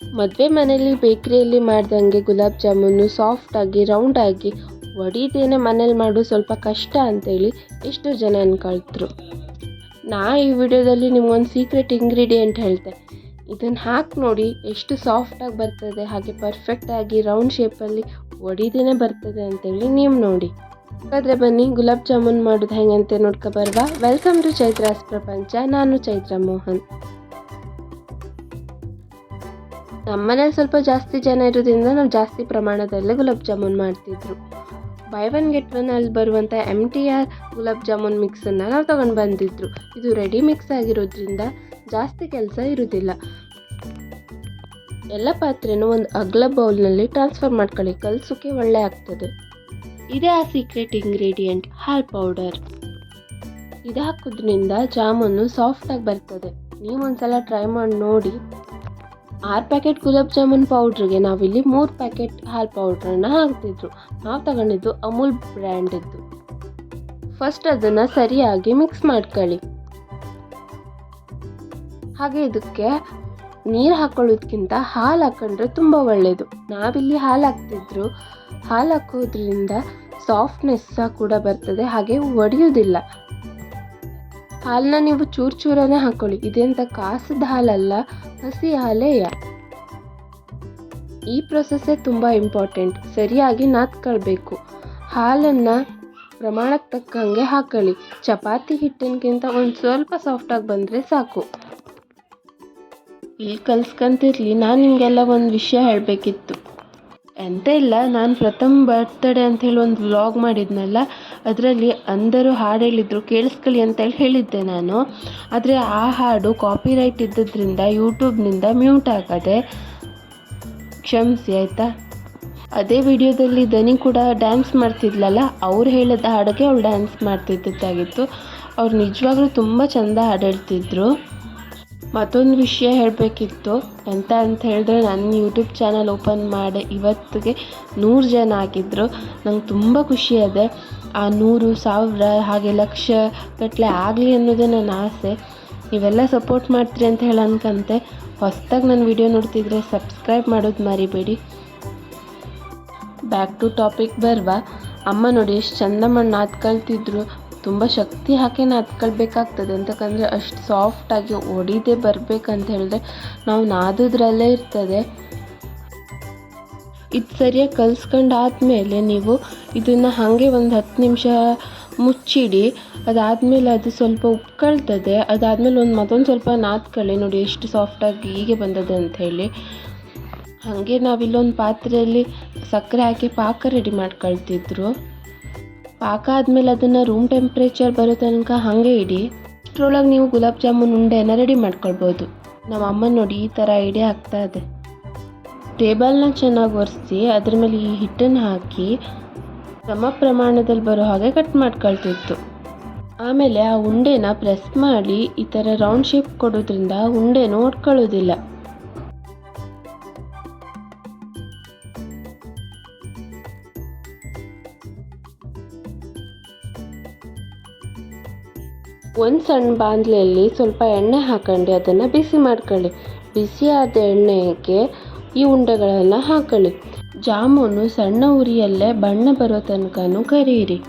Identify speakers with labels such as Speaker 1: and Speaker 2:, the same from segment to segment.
Speaker 1: ಮದುವೆ ಮನೇಲಿ ಬೇಕ್ರಿಯಲ್ಲಿ ಮಾಡ್ದಂಗೆ ಗುಲಾಬ್ ಜಾಮೂನು ಸಾಫ್ಟಾಗಿ ರೌಂಡಾಗಿ ಒಡಿದೇನೆ ಮನೇಲಿ ಮಾಡೋದು ಸ್ವಲ್ಪ ಕಷ್ಟ ಅಂತೇಳಿ ಎಷ್ಟು ಜನ ಅನ್ಕೊಳ್ತರು ನಾ ಈ ವಿಡಿಯೋದಲ್ಲಿ ನಿಮ್ಗೊಂದು ಸೀಕ್ರೆಟ್ ಇಂಗ್ರೀಡಿಯೆಂಟ್ ಹೇಳ್ತೆ. ಇದನ್ನು ಹಾಕಿ ನೋಡಿ ಎಷ್ಟು ಸಾಫ್ಟಾಗಿ ಬರ್ತದೆ, ಹಾಗೆ ಪರ್ಫೆಕ್ಟಾಗಿ ರೌಂಡ್ ಶೇಪಲ್ಲಿ ಒಡಿದೇನೆ ಬರ್ತದೆ ಅಂತೇಳಿ ನೀವು ನೋಡಿ. ಹಾಗಾದರೆ ಬನ್ನಿ, ಗುಲಾಬ್ ಜಾಮೂನ್ ಮಾಡೋದು ಹೆಂಗಂತೆ ನೋಡ್ಕೊ ಬರ್ವಾ. ವೆಲ್ಕಮ್ ಟು ಚೈತ್ರಾಸ್ ಪ್ರಪಂಚ ನಾನು ಚೈತ್ರ ಮೋಹನ್. ನಮ್ಮನೇಲಿ ಸ್ವಲ್ಪ ಜಾಸ್ತಿ ಜನ ಇರೋದ್ರಿಂದ ನಾವು ಜಾಸ್ತಿ ಪ್ರಮಾಣದಲ್ಲಿ ಗುಲಾಬ್ ಜಾಮೂನ್ ಮಾಡ್ತಿದ್ರು. ಬೈ ಒನ್ ಗೆಟ್ ಒನ್ ಅಲ್ಲಿ ಬರುವಂಥ M T R gulab jamun ಮಿಕ್ಸನ್ನು ನಾವು ತೊಗೊಂಡು ಬಂದಿದ್ರು. ಇದು ರೆಡಿ ಮಿಕ್ಸ್ ಆಗಿರೋದ್ರಿಂದ ಜಾಸ್ತಿ ಕೆಲಸ ಇರೋದಿಲ್ಲ. ಎಲ್ಲ ಪಾತ್ರೆನೂ ಒಂದು ಅಗ್ಲ ಬೌಲ್ನಲ್ಲಿ ಟ್ರಾನ್ಸ್ಫರ್ ಮಾಡ್ಕೊಳ್ಳಿ ಕಲಸೋಕ್ಕೆ ಒಳ್ಳೆ ಆಗ್ತದೆ. ಇದೇ ಆ ಸೀಕ್ರೆಟ್ ಇಂಗ್ರೀಡಿಯೆಂಟ್ ಹಾಲ್ ಪೌಡರ್ ಇದು ಹಾಕೋದ್ರಿಂದ ಜಾಮೂನು ಸಾಫ್ಟಾಗಿ ಬರ್ತದೆ. ನೀವು ಒಂದ್ಸಲ ಟ್ರೈ ಮಾಡಿ ನೋಡಿ. ಆರು ಪ್ಯಾಕೆಟ್ ಗುಲಾಬ್ ಜಾಮೂನ್ ಪೌಡ್ರಿಗೆ ನಾವಿಲ್ಲಿ ಮೂರು ಪ್ಯಾಕೆಟ್ ಹಾಲು ಪೌಡ್ರನ್ನ ಹಾಕ್ತಿದ್ರು. ನಾವು ತಗೊಂಡಿದ್ದು ಅಮೂಲ್ ಬ್ರ್ಯಾಂಡಿದ್ದು ಫಸ್ಟ್ ಅದನ್ನು ಸರಿಯಾಗಿ ಮಿಕ್ಸ್ ಮಾಡ್ಕೊಳ್ಳಿ. ಹಾಗೆ ಇದಕ್ಕೆ ನೀರು ಹಾಕೊಳ್ಳೋದ್ಕಿಂತ ಹಾಲು ಹಾಕೊಂಡ್ರೆ ತುಂಬ ಒಳ್ಳೆಯದು ನಾವಿಲ್ಲಿ ಹಾಲು ಹಾಕ್ತಿದ್ರು. ಹಾಲು ಹಾಕೋದ್ರಿಂದ ಸಾಫ್ಟ್ನೆಸ್ ಕೂಡ ಬರ್ತದೆ, ಹಾಗೆ ಒಡೆಯೋದಿಲ್ಲ. ಹಾಲನ್ನ ನೀವು ಚೂರು ಚೂರನೇ ಹಾಕೊಳ್ಳಿ. ಇದೆಂತ ಕಾಸದ ಹಾಲಲ್ಲ, ಹಸಿ ಹಾಲೇಯ ಈ ಪ್ರೊಸೆಸ್ಸೇ ತುಂಬ ಇಂಪಾರ್ಟೆಂಟ್ ಸರಿಯಾಗಿ ನಾತ್ಕೊಳ್ಬೇಕು ಹಾಲನ್ನು ಪ್ರಮಾಣಕ್ಕೆ ತಕ್ಕಂಗೆ ಹಾಕೊಳ್ಳಿ. ಚಪಾತಿ ಹಿಟ್ಟಿನಕ್ಕಿಂತ ಒಂದು ಸ್ವಲ್ಪ ಸಾಫ್ಟಾಗಿ ಬಂದರೆ ಸಾಕು. ಇಲ್ಲಿ ಕಲ್ಸ್ಕೊಂತಿರ್ಲಿ, ನಾನು ನಿಮಗೆಲ್ಲ ಒಂದು ವಿಷಯ ಹೇಳಬೇಕಿತ್ತು. ಎಂತ ಇಲ್ಲ, ನಾನು ಪ್ರಥಮ್ ಬರ್ತ್ಡೇ ಹೇಳಿ ಒಂದು ವ್ಲಾಗ್ ಮಾಡಿದ್ನಲ್ಲ, ಅದರಲ್ಲಿ ಅಂದರು ಹಾಡು ಹೇಳಿದ್ರು ಕೇಳಿಸ್ಕೊಳ್ಳಿ ಅಂತೇಳಿ ಹೇಳಿದ್ದೆ ನಾನು. ಆದರೆ ಆ ಹಾಡು ಕಾಪಿರೈಟ್ ಇದ್ದದ್ರಿಂದ ಯೂಟ್ಯೂಬ್ನಿಂದ ಮ್ಯೂಟ್ ಆಗದೆ, ಕ್ಷಮಿಸಿ, ಆಯಿತಾ? ಅದೇ ವಿಡಿಯೋದಲ್ಲಿ ದನಿ ಕೂಡ ಡ್ಯಾನ್ಸ್ ಮಾಡ್ತಿದ್ಲಲ್ಲ, ಅವ್ರು ಹೇಳಿದ ಹಾಡಿಗೆ ಅವಳು ಡ್ಯಾನ್ಸ್ ಮಾಡ್ತಿದ್ದಾಗಿತ್ತು ಅವ್ರು ನಿಜವಾಗ್ಲೂ ತುಂಬ ಚೆಂದ ಹಾಡು ಹೇಳ್ತಿದ್ರು ಮತ್ತೊಂದು ವಿಷಯ ಹೇಳಬೇಕಿತ್ತು. ಎಂತ ಅಂತ ಹೇಳಿದ್ರೆ ನನ್ನ ಯೂಟ್ಯೂಬ್ ಚಾನಲ್ ಓಪನ್ ಮಾಡಿ ಇವತ್ತಿಗೆ ನೂರು ಜನ ಆಗಿದ್ದರು ನಂಗೆ ತುಂಬ ಖುಷಿ ಇದೆ ಆ ನೂರು, ಸಾವಿರ, ಹಾಗೆ ಲಕ್ಷ ಗಟ್ಟಲೆ ಆಗಲಿ ಅನ್ನೋದೇ ನನ್ನ ಆಸೆ. ನೀವೆಲ್ಲ ಸಪೋರ್ಟ್ ಮಾಡ್ತೀರಿ ಅಂತ ಹೇಳಿ ಅನ್ಕಂತೆ. ಹೊಸ್ದಾಗಿ ನನ್ನ ವಿಡಿಯೋ ನೋಡ್ತಿದ್ರೆ ಸಬ್ಸ್ಕ್ರೈಬ್ ಮಾಡೋದು ಮರಿಬೇಡಿ. ಬ್ಯಾಕ್ ಟು ಟಾಪಿಕ್ ಬರ್ವಾ. ಅಮ್ಮ ನೋಡಿ ಎಷ್ಟು ಚಂದ ಮಣ್ಣು ತುಂಬ ಶಕ್ತಿ ಹಾಕಿ ನಾದ್ಕೊಳ್ಬೇಕಾಗ್ತದೆ ಅಂತಕ್ಕಂದರೆ ಅಷ್ಟು ಸಾಫ್ಟಾಗಿ ಒಡಿದೇ ಬರಬೇಕಂತ ಹೇಳಿದ್ರೆ ನಾವು ನಾದೋದ್ರಲ್ಲೇ ಇರ್ತದೆ. ಇದು ಸರಿಯಾಗಿ ಕಲ್ಸ್ಕೊಂಡಾದ್ಮೇಲೆ ನೀವು ಇದನ್ನು ಹಾಗೆ ಒಂದು ಹತ್ತು ನಿಮಿಷ ಮುಚ್ಚಿಡಿ. ಅದಾದಮೇಲೆ ಅದು ಸ್ವಲ್ಪ ಉಪ್ಕೊಳ್ತದೆ. ಅದಾದಮೇಲೆ ಒಂದು ಮತ್ತೊಂದು ಸ್ವಲ್ಪ ನಾದ್ಕೊಳ್ಳಿ. ನೋಡಿ ಎಷ್ಟು ಸಾಫ್ಟಾಗಿ ಹೀಗೆ ಬಂದದೆ ಹೇಳಿ. ಹಾಗೆ ನಾವಿಲ್ಲೊಂದು ಪಾತ್ರೆಯಲ್ಲಿ ಸಕ್ಕರೆ ಹಾಕಿ ಪಾಕ ರೆಡಿ ಮಾಡ್ಕೊಳ್ತಿದ್ರು. ಪಾಕ ಆದಮೇಲೆ ಅದನ್ನು ರೂಮ್ ಟೆಂಪ್ರೇಚರ್ ಬರೋ ತನಕ ಹಾಗೆ ಇಡಿ. ಅಷ್ಟರೊಳಗೆ ನೀವು ಗುಲಾಬ್ ಜಾಮೂನ್ ಉಂಡೆನ ರೆಡಿ ಮಾಡ್ಕೊಳ್ಬೋದು. ನಮ್ಮ ಅಮ್ಮ ನೋಡಿ ಈ ಥರ ಐಡಿಯಾ ಆಗ್ತಾ ಇದೆ. ಟೇಬಲ್ನ ಚೆನ್ನಾಗಿ ಒರೆಸಿ ಅದ್ರ ಮೇಲೆ ಈ ಹಿಟ್ಟನ್ನು ಹಾಕಿ ಸಮ ಪ್ರಮಾಣದಲ್ಲಿ ಬರೋ ಹಾಗೆ ಕಟ್ ಮಾಡ್ಕೊಳ್ತಿತ್ತು. ಆಮೇಲೆ ಆ ಉಂಡೆನ ಪ್ರೆಸ್ ಮಾಡಿ ಈ ಥರ ರೌಂಡ್ ಶೇಪ್ ಕೊಡೋದ್ರಿಂದ ಉಂಡೆನೂ ಒಡ್ಕೊಳ್ಳೋದಿಲ್ಲ. ಒಂದು ಸಣ್ಣ ಬಾಣಲೆಯಲ್ಲಿ ಸ್ವಲ್ಪ ಎಣ್ಣೆ ಹಾಕೊಂಡು, ಅದನ್ನು ಬಿಸಿ ಮಾಡ್ಕೊಳ್ಳಿ. ಬಿಸಿಯಾದ ಎಣ್ಣೆಗೆ ಈ ಉಂಡೆಗಳನ್ನು ಹಾಕೊಳ್ಳಿ. ಜಾಮೂನು ಸಣ್ಣ ಉರಿಯಲ್ಲೇ ಬಣ್ಣ ಬರೋ ತನಕನೂ ಕರಿಯಿರಿ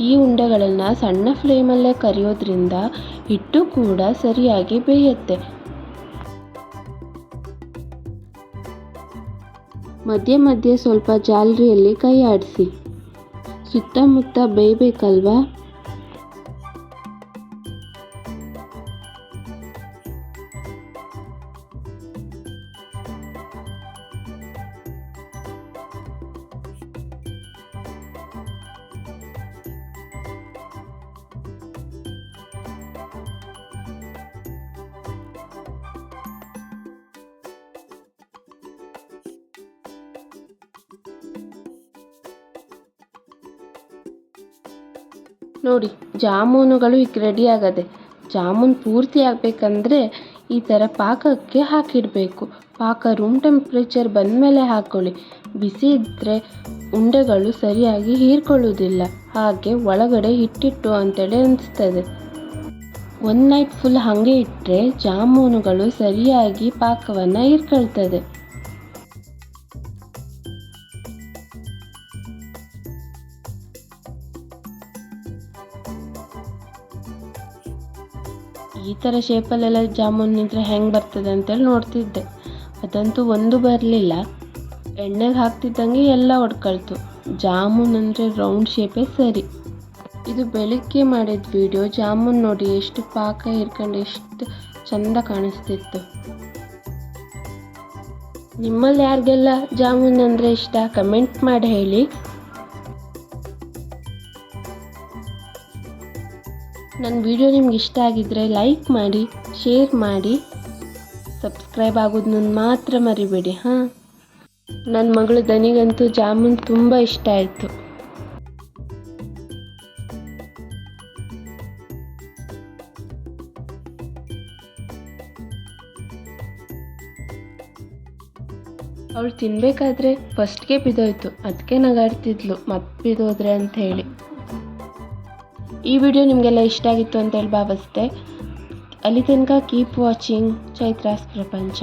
Speaker 1: ಈ ಉಂಡೆಗಳನ್ನು ಸಣ್ಣ ಫ್ಲೇಮಲ್ಲೇ ಕರಿಯೋದ್ರಿಂದ ಹಿಟ್ಟು ಕೂಡ ಸರಿಯಾಗಿ ಬೇಯುತ್ತೆ. ಮಧ್ಯ ಮಧ್ಯೆ ಸ್ವಲ್ಪ ಜಾಲರಿಯಲ್ಲಿ ಕೈ ಆಡಿಸಿ. ಸುತ್ತಮುತ್ತ ಬೇಯಬೇಕಲ್ವಾ? ನೋಡಿ, ಜಾಮೂನುಗಳು ಈಗ ರೆಡಿ ಆಗದೆ. ಜಾಮೂನ್ ಪೂರ್ತಿ ಆಗಬೇಕಂದ್ರೆ ಈ ಥರ ಪಾಕಕ್ಕೆ ಹಾಕಿಡಬೇಕು. ಪಾಕ ರೂಮ್ ಟೆಂಪ್ರೇಚರ್ ಬಂದಮೇಲೆ ಹಾಕ್ಕೊಳ್ಳಿ ಬಿಸಿ ಇದ್ದರೆ ಉಂಡೆಗಳು ಸರಿಯಾಗಿ ಹೀರ್ಕೊಳ್ಳೋದಿಲ್ಲ ಹಾಗೆ ಒಳಗಡೆ ಹಿಟ್ಟಿಟ್ಟು ಅಂತೇಳಿ ಅನಿಸ್ತದೆ. ಒನ್ ನೈಟ್ ಫುಲ್ ಹಾಗೆ ಇಟ್ಟರೆ ಜಾಮೂನುಗಳು ಸರಿಯಾಗಿ ಪಾಕವನ್ನು ಹೀರ್ಕೊಳ್ತದೆ. ಈ ಥರ ಶೇಪಲ್ಲೆಲ್ಲ ಜಾಮೂನ್ ನಿಂತರೆ ಹೆಂಗೆ ಬರ್ತದೆ ಅಂತೇಳಿ ನೋಡ್ತಿದ್ದೆ. ಅದಂತೂ ಒಂದು ಬರಲಿಲ್ಲ. ಎಣ್ಣೆಗೆ ಹಾಕ್ತಿದ್ದಂಗೆ ಎಲ್ಲ ಒಡ್ಕೊಳ್ತು. ಜಾಮೂನ್ ಅಂದರೆ ರೌಂಡ್ ಶೇಪೇ ಸರಿ. ಇದು ಬೆಳಿಗ್ಗೆ ಮಾಡಿದ ವಿಡಿಯೋ ಜಾಮೂನ್ ನೋಡಿ ಎಷ್ಟು ಪಾಕ ಇರ್ಕೊಂಡು ಎಷ್ಟು ಚಂದ ಕಾಣಿಸ್ತಿತ್ತು. ನಿಮ್ಮಲ್ಲಿ ಯಾರಿಗೆಲ್ಲ ಜಾಮೂನ್ ಅಂದರೆ ಇಷ್ಟ ಕಮೆಂಟ್ ಮಾಡಿ ಹೇಳಿ. ನನ್ನ ವಿಡಿಯೋ ನಿಮ್ಗೆ ಇಷ್ಟ ಆಗಿದ್ದರೆ ಲೈಕ್ ಮಾಡಿ, ಶೇರ್ ಮಾಡಿ, ಸಬ್ಸ್ಕ್ರೈಬ್ ಆಗೋದನ್ನ ಮಾತ್ರ ಮರಿಬೇಡಿ, ಹಾಂ? ನನ್ನ ಮಗಳು ದನಿಗಂತೂ ಜಾಮೂನ್ ತುಂಬ ಇಷ್ಟ ಆಯಿತು. ಅವಳು ತಿನ್ನಬೇಕಾದ್ರೆ ಫಸ್ಟ್ಗೆ ಬಿದ್ದೋಯ್ತು, ಅದಕ್ಕೆ ನಗಾಡ್ತಿದ್ಲು ಮತ್ತೆ ಬಿದ್ದೋದ್ರೆ ಅಂತ ಹೇಳಿ. ಈ ವಿಡಿಯೋ ನಿಮಗೆಲ್ಲ ಇಷ್ಟ ಆಗಿತ್ತು ಅಂತೇಳಿ ಭಾವಿಸ್ತೆ ಅಲ್ಲಿ ತನಕ ಕೀಪ್ ವಾಚಿಂಗ್ ಚೈತ್ರಾಸ್ ಪ್ರಪಂಚ.